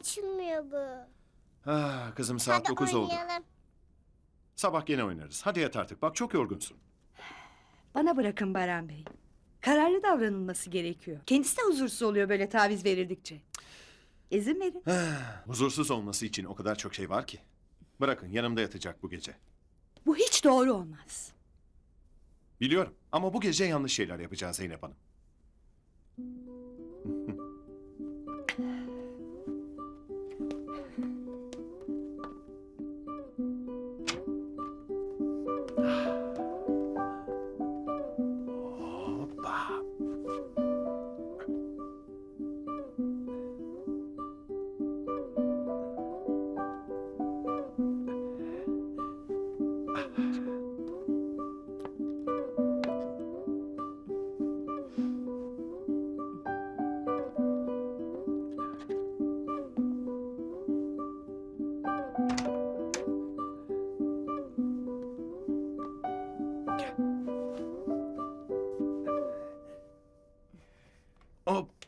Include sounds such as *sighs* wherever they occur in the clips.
açılmıyor bu. Ah, kızım saat Hadi 9 oldu. oynayalım. Sabah gene oynarız. Hadi yat artık. Bak çok yorgunsun. Bana bırakın Baran Bey. Kararlı davranılması gerekiyor. Kendisi de huzursuz oluyor böyle taviz verildikçe. İzin verin. Ah, Huzursuz olması için o kadar çok şey var ki. Bırakın yanımda yatacak bu gece. Bu hiç doğru olmaz. Biliyorum ama bu gece yanlış şeyler yapacağız Zeynep Hanım.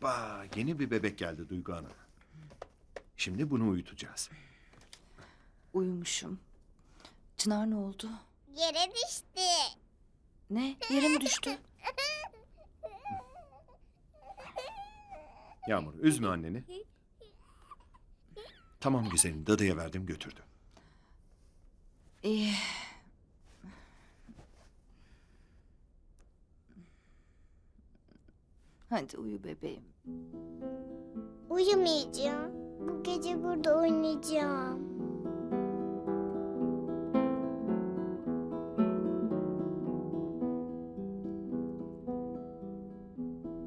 Hoppa. Yeni bir bebek geldi Duygu Hanım. Şimdi bunu uyutacağız. Uyumuşum. Çınar ne oldu? Yere düştü. Ne? Yere mi düştü? *laughs* Yağmur üzme anneni. Tamam güzelim dadıya verdim götürdü. İyi. Hadi uyu bebeğim. Uyumayacağım. Bu gece burada oynayacağım.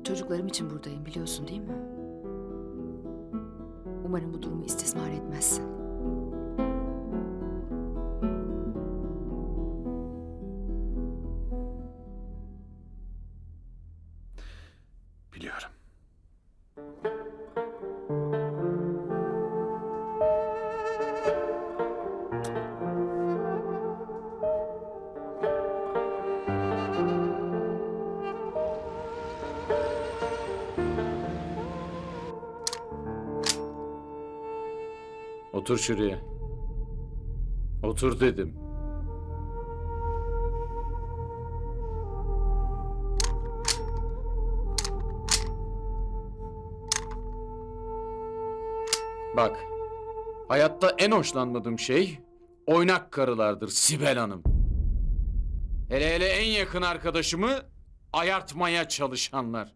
Çocuklarım için buradayım biliyorsun değil mi? Umarım bu durumu istismar etmezsin. Otur şuraya. Otur dedim. Bak, hayatta en hoşlanmadığım şey oynak karılardır Sibel Hanım. Hele hele en yakın arkadaşımı ayartmaya çalışanlar.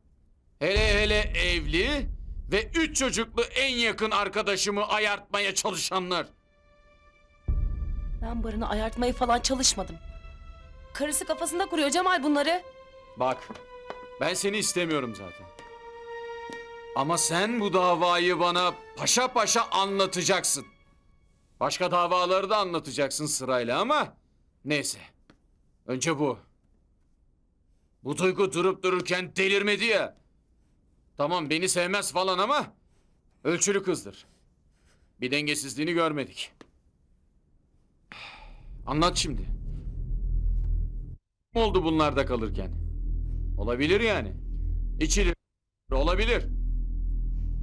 Hele hele evli ve üç çocuklu en yakın arkadaşımı ayartmaya çalışanlar. Ben Baran'ı ayartmaya falan çalışmadım. Karısı kafasında kuruyor Cemal bunları. Bak, ben seni istemiyorum zaten. Ama sen bu davayı bana paşa paşa anlatacaksın. Başka davaları da anlatacaksın sırayla ama neyse. Önce bu. Bu duygu durup dururken delirmedi ya. Tamam beni sevmez falan ama ölçülü kızdır. Bir dengesizliğini görmedik. Anlat şimdi. Ne oldu bunlarda kalırken? Olabilir yani. İçilir. Olabilir.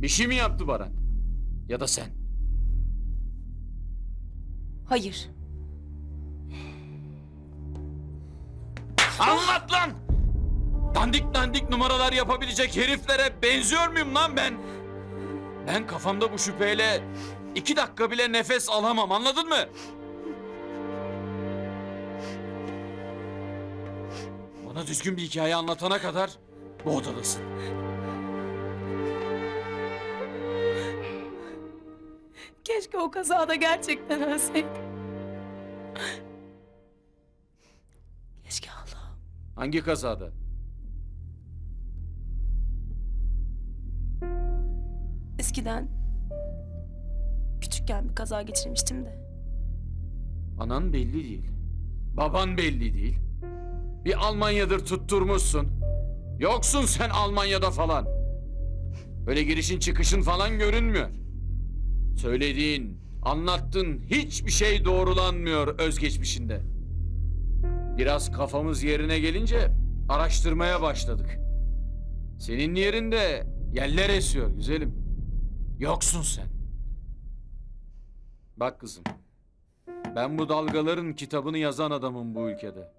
Bir şey mi yaptı Baran? Ya da sen? Hayır. Anlat lan! Dandik dandik numaralar yapabilecek heriflere benziyor muyum lan ben? Ben kafamda bu şüpheyle iki dakika bile nefes alamam anladın mı? Bana düzgün bir hikaye anlatana kadar bu odadasın. Keşke o kazada gerçekten ölseydim. Keşke Allah'ım. Hangi kazada? Eskiden küçükken bir kaza geçirmiştim de. Anan belli değil. Baban belli değil. Bir Almanya'dır tutturmuşsun. Yoksun sen Almanya'da falan. Öyle girişin çıkışın falan görünmüyor. Söylediğin, anlattığın hiçbir şey doğrulanmıyor özgeçmişinde. Biraz kafamız yerine gelince araştırmaya başladık. Senin yerinde yeller esiyor güzelim. Yoksun sen. Bak kızım. Ben bu dalgaların kitabını yazan adamım bu ülkede.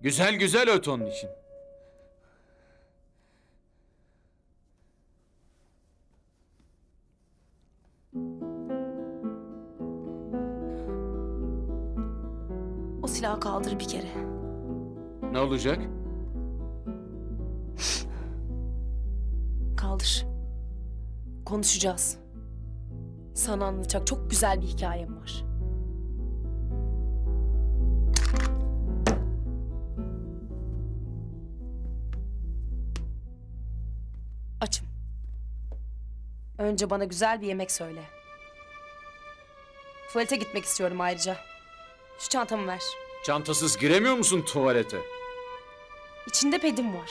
Güzel güzel öt onun için. O silahı kaldır bir kere. Ne olacak? Konuşacağız. Sana anlatacak çok güzel bir hikayem var. Açım. Önce bana güzel bir yemek söyle. Tuvalete gitmek istiyorum ayrıca. Şu çantamı ver. Çantasız giremiyor musun tuvalete? İçinde pedim var.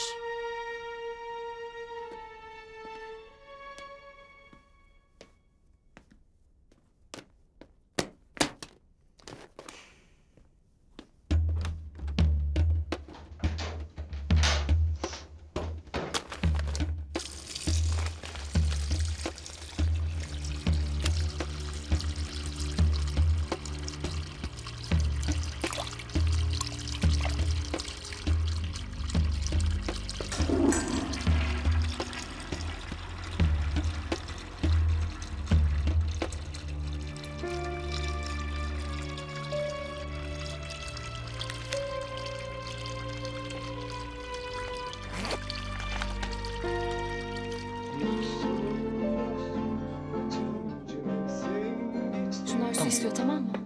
Şunlar su istiyor tamam mı?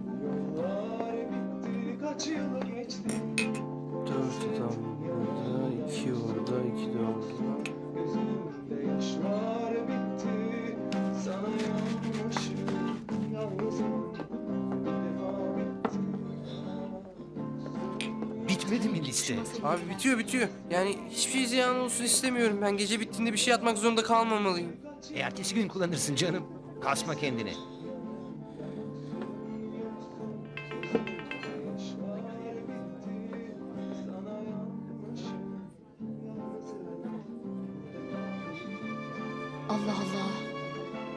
Liste? Abi bitiyor bitiyor. Yani hiçbir şey ziyan olsun istemiyorum. Ben gece bittiğinde bir şey yapmak zorunda kalmamalıyım. E ertesi gün kullanırsın canım. Kasma kendini. Allah Allah.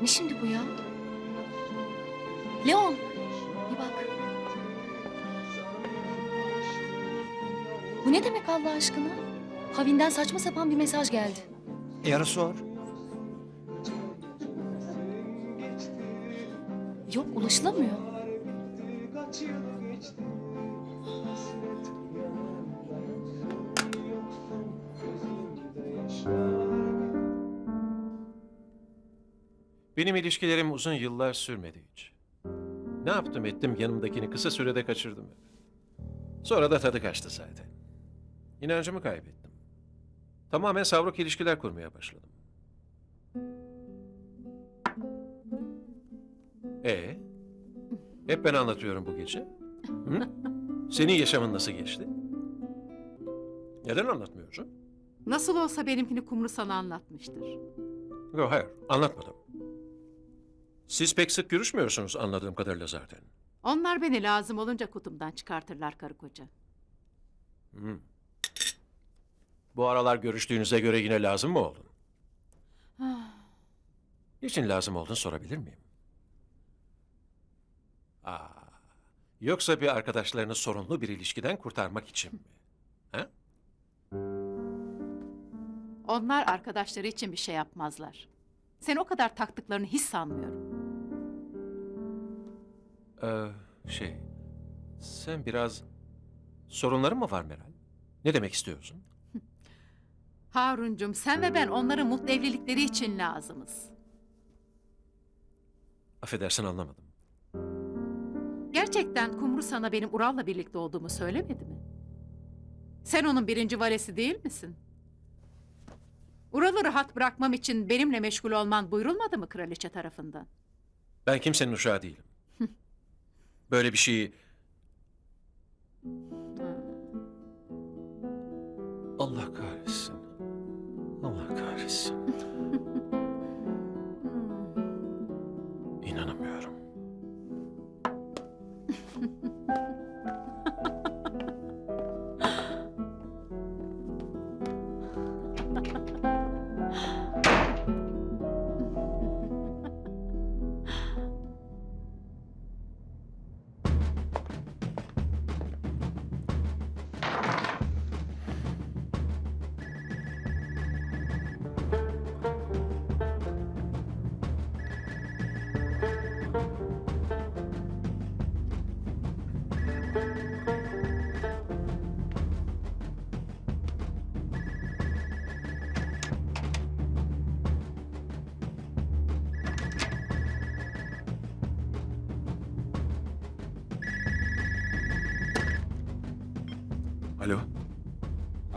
Ne şimdi bu ya? Bu ne demek Allah aşkına? Havinden saçma sapan bir mesaj geldi. E ara sor. Yok ulaşılamıyor. Benim ilişkilerim uzun yıllar sürmedi hiç. Ne yaptım ettim yanımdakini kısa sürede kaçırdım. Sonra da tadı kaçtı zaten. İnancımı kaybettim. Tamamen savruk ilişkiler kurmaya başladım. E Hep ben anlatıyorum bu gece. Hı? Senin yaşamın nasıl geçti? Neden anlatmıyorsun? Nasıl olsa benimkini Kumru sana anlatmıştır. Yok hayır anlatmadım. Siz pek sık görüşmüyorsunuz anladığım kadarıyla zaten. Onlar beni lazım olunca kutumdan çıkartırlar karı koca. Hı. Bu aralar görüştüğünüze göre yine lazım mı oldun? *sighs* Niçin lazım oldun sorabilir miyim? Aa, yoksa bir arkadaşlarını sorunlu bir ilişkiden kurtarmak için mi? *laughs* Ha? Onlar arkadaşları için bir şey yapmazlar. Seni o kadar taktıklarını hiç sanmıyorum. Ee, şey, sen biraz sorunların mı var Meral? Ne demek istiyorsun? Haruncum sen ve ben onların mutlu evlilikleri için lazımız. Affedersin anlamadım. Gerçekten Kumru sana benim Ural'la birlikte olduğumu söylemedi mi? Sen onun birinci valesi değil misin? Ural'ı rahat bırakmam için benimle meşgul olman buyurulmadı mı kraliçe tarafından? Ben kimsenin uşağı değilim. *laughs* Böyle bir şeyi...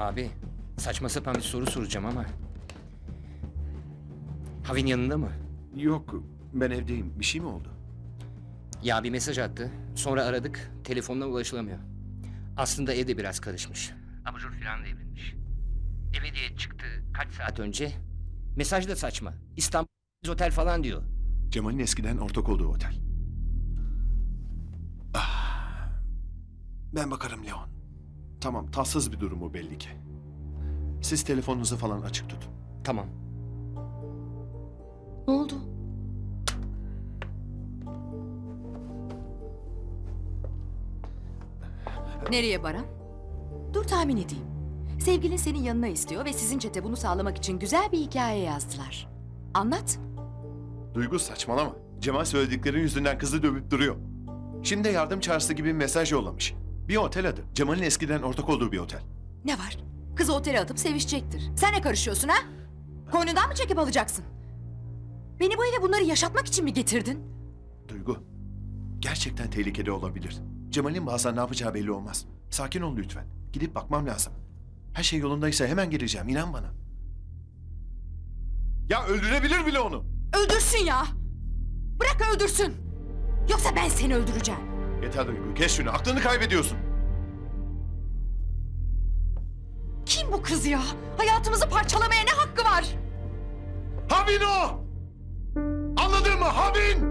Abi saçma sapan bir soru soracağım ama. Havin yanında mı? Yok ben evdeyim. Bir şey mi oldu? Ya bir mesaj attı. Sonra aradık. Telefonuna ulaşılamıyor. Aslında evde biraz karışmış. Abajur falan devrilmiş. Eve diye çıktı kaç saat önce. Mesaj da saçma. İstanbul otel falan diyor. Cemal'in eskiden ortak olduğu otel. Ah, ben bakarım Leon. Tamam tatsız bir durumu belli ki. Siz telefonunuzu falan açık tutun. Tamam. Ne oldu? Nereye Baran? Dur tahmin edeyim. Sevgilin senin yanına istiyor ve sizin çete bunu sağlamak için güzel bir hikaye yazdılar. Anlat. Duygu saçmalama. Cemal söyledikleri yüzünden kızı dövüp duruyor. Şimdi de yardım çağrısı gibi bir mesaj yollamış. Bir otel adı. Cemal'in eskiden ortak olduğu bir otel. Ne var? Kızı otele atıp sevişecektir. Sen ne karışıyorsun ha? Koynundan mı çekip alacaksın? Beni bu eve bunları yaşatmak için mi getirdin? Duygu, gerçekten tehlikeli olabilir. Cemal'in bazen ne yapacağı belli olmaz. Sakin ol lütfen. Gidip bakmam lazım. Her şey yolundaysa hemen geleceğim, inan bana. Ya öldürebilir bile onu. Öldürsün ya! Bırak öldürsün! Yoksa ben seni öldüreceğim. Yeter Duygu, kes şunu. Aklını kaybediyorsun. Kim bu kız ya? Hayatımızı parçalamaya ne hakkı var? Havin o! Anladın mı? Havin!